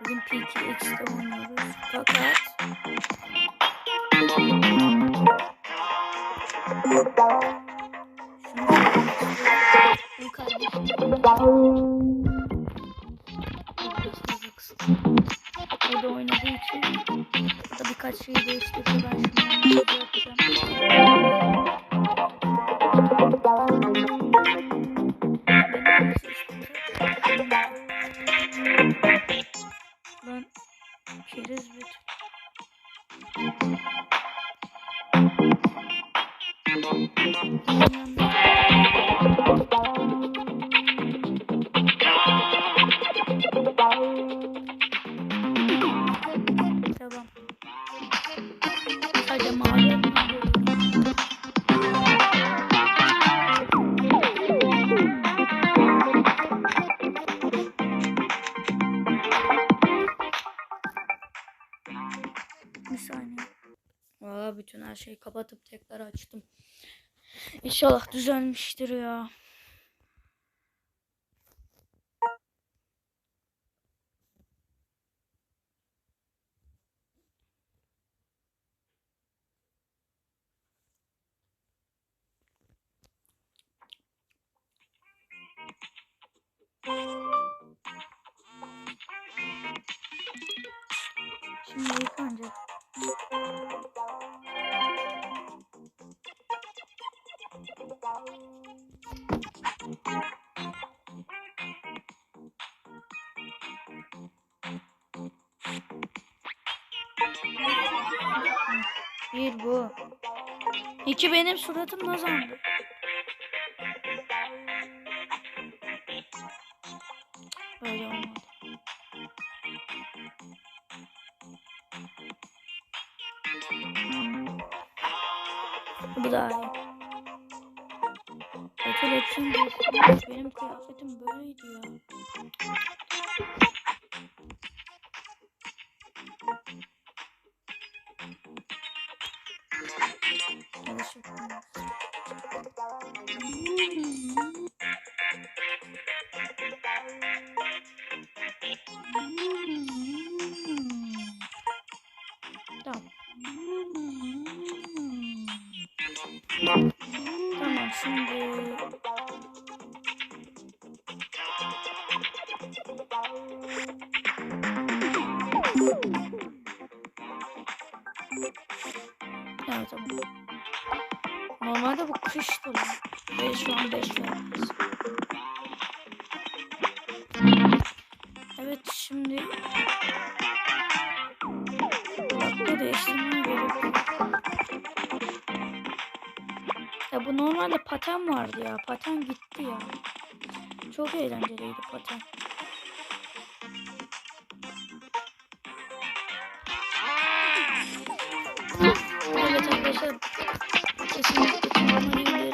Bugün PKX'de oynuyoruz. Fakat. Burada oynadığı için burada birkaç şey değiştirdi. Ben şimdi yapacağım. İnşallah düzelmiştir ya. Şimdi yıkanacak. Bir İki benim suratım nazandı. Böyle olmadı. Bu daha iyi. Değiştirmiş. Benim kıyafetim böyleydi ya. Tamam şimdi Evet tamam. Normalde bu kıştı lan. Ve şu an 5 vermez. Normalde paten vardı ya. Paten gitti ya. Çok eğlenceliydi paten. Evet arkadaşlar. Kesinlikle tırmanmayı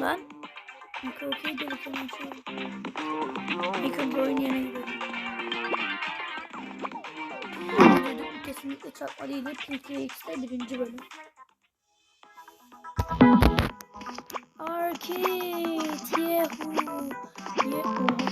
Lan. Mikro okey de önce oyun yerine gidelim. Kesinlikle çakma değildir. PKX'de birinci bölüm. Arcade. Yahoo. Yahoo.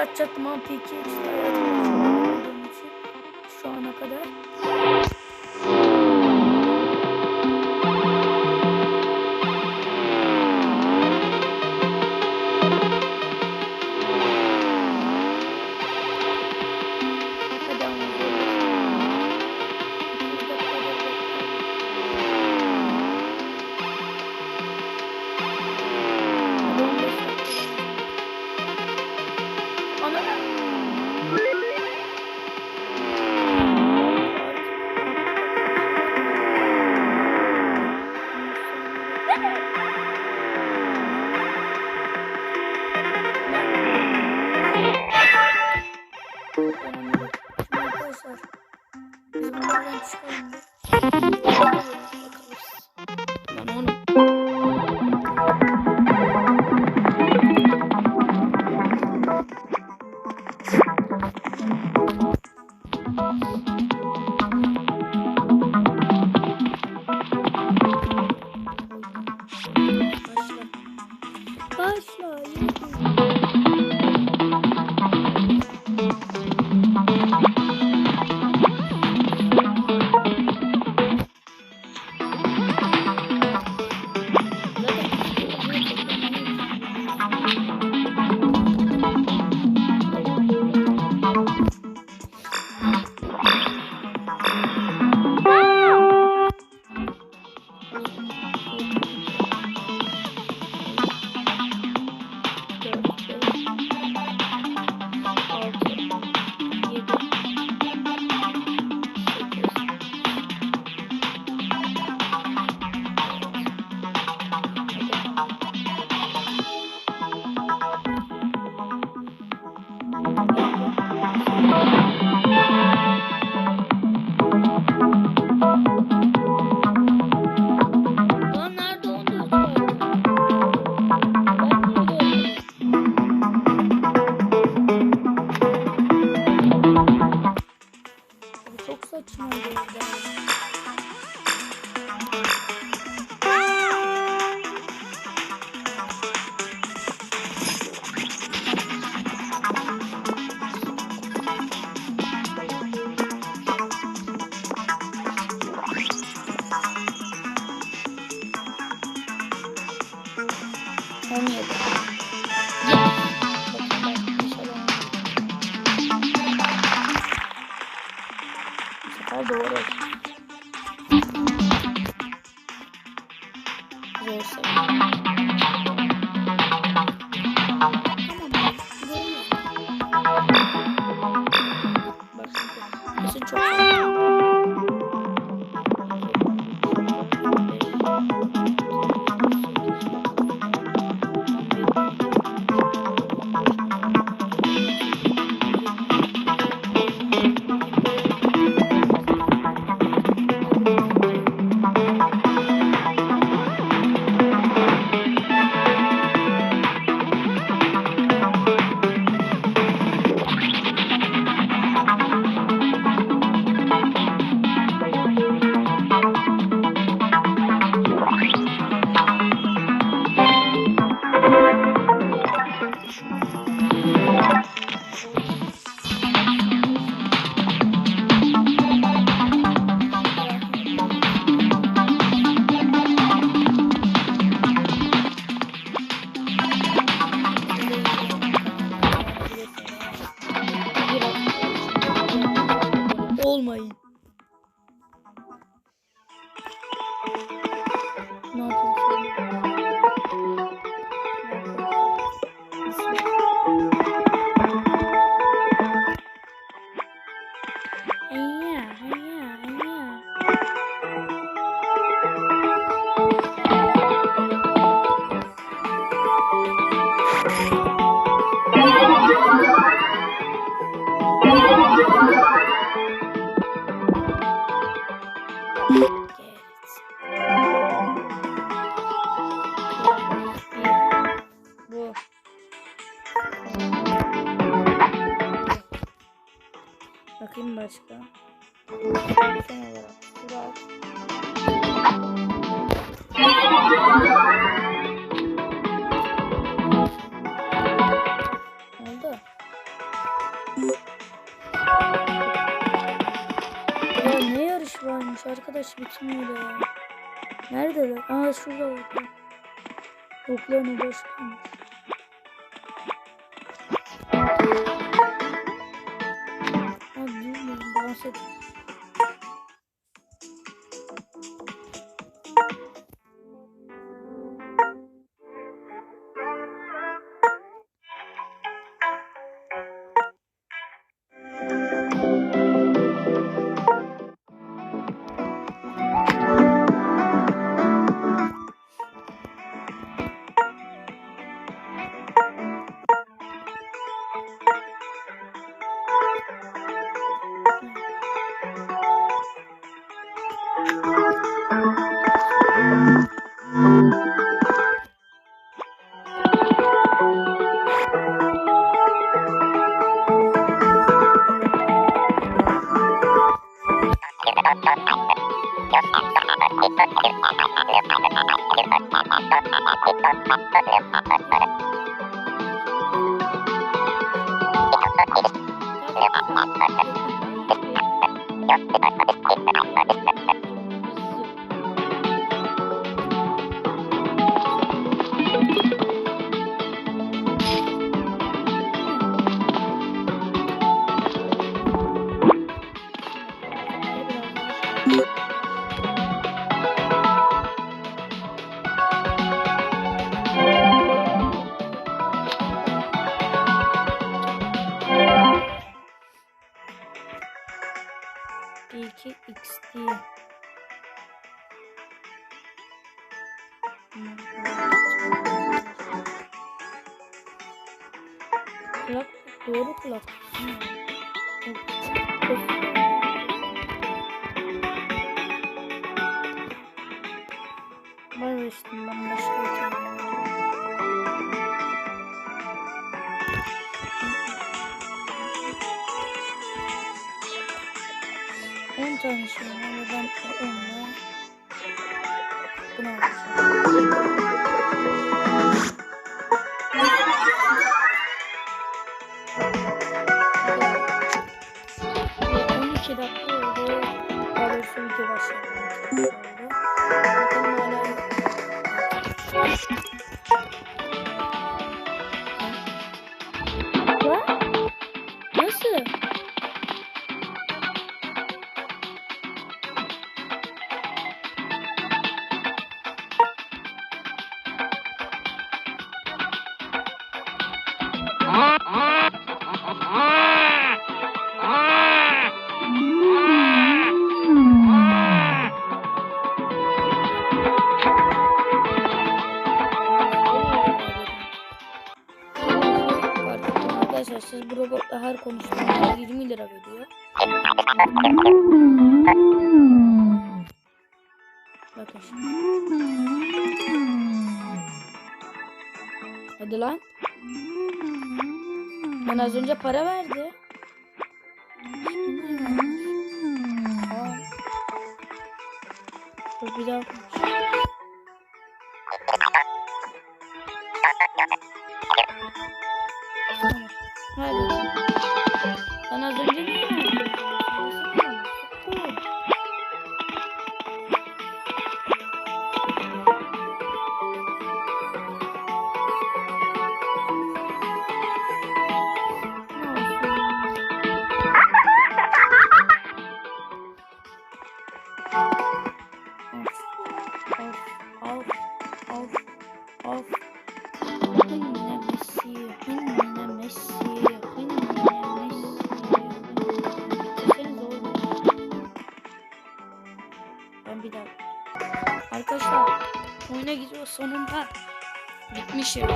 Açacaktım ama PK Oradan çıkalım. Bu sefer başka. Ya ne yarış varmış arkadaş bitmiyor ya. Neredeler? Aa şurada bak. Yok lan o 公司ハハハハ Var ve ben onunla bunu alacağım. Hadi lan. Bana az önce para verdi. Aa. Dur bir dakika. sonunda bitmişim.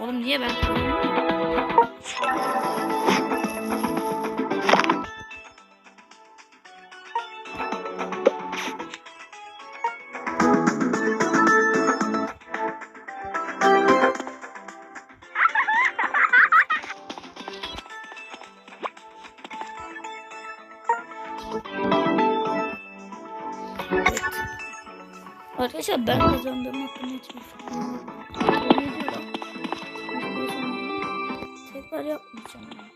Oğlum niye ben? Arkadaşlar ben kazandığım hakkında. 大家我们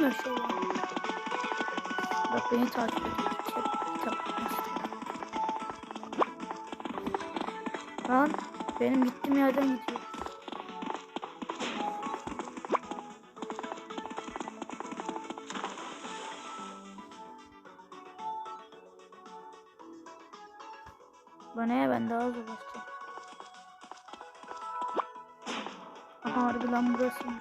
mesela. Bak beni takip ediyor. Lan benim gittiğim yerden gidiyor. Bana ya ben daha hızlı basacağım. Aha harbi lan burası mı?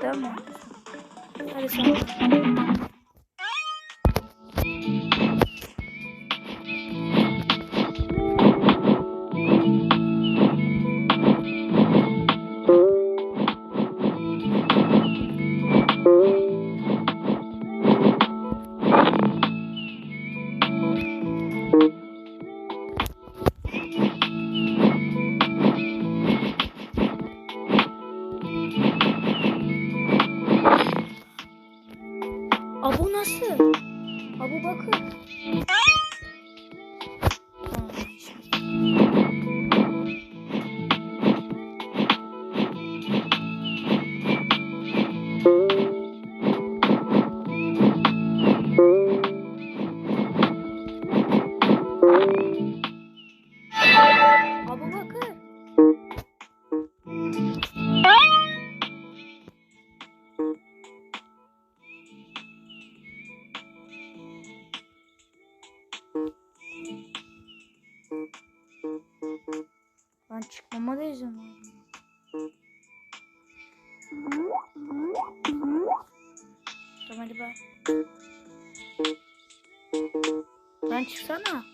Tamam. Hadi sen. Tamam hadi bak. Lan çıksana.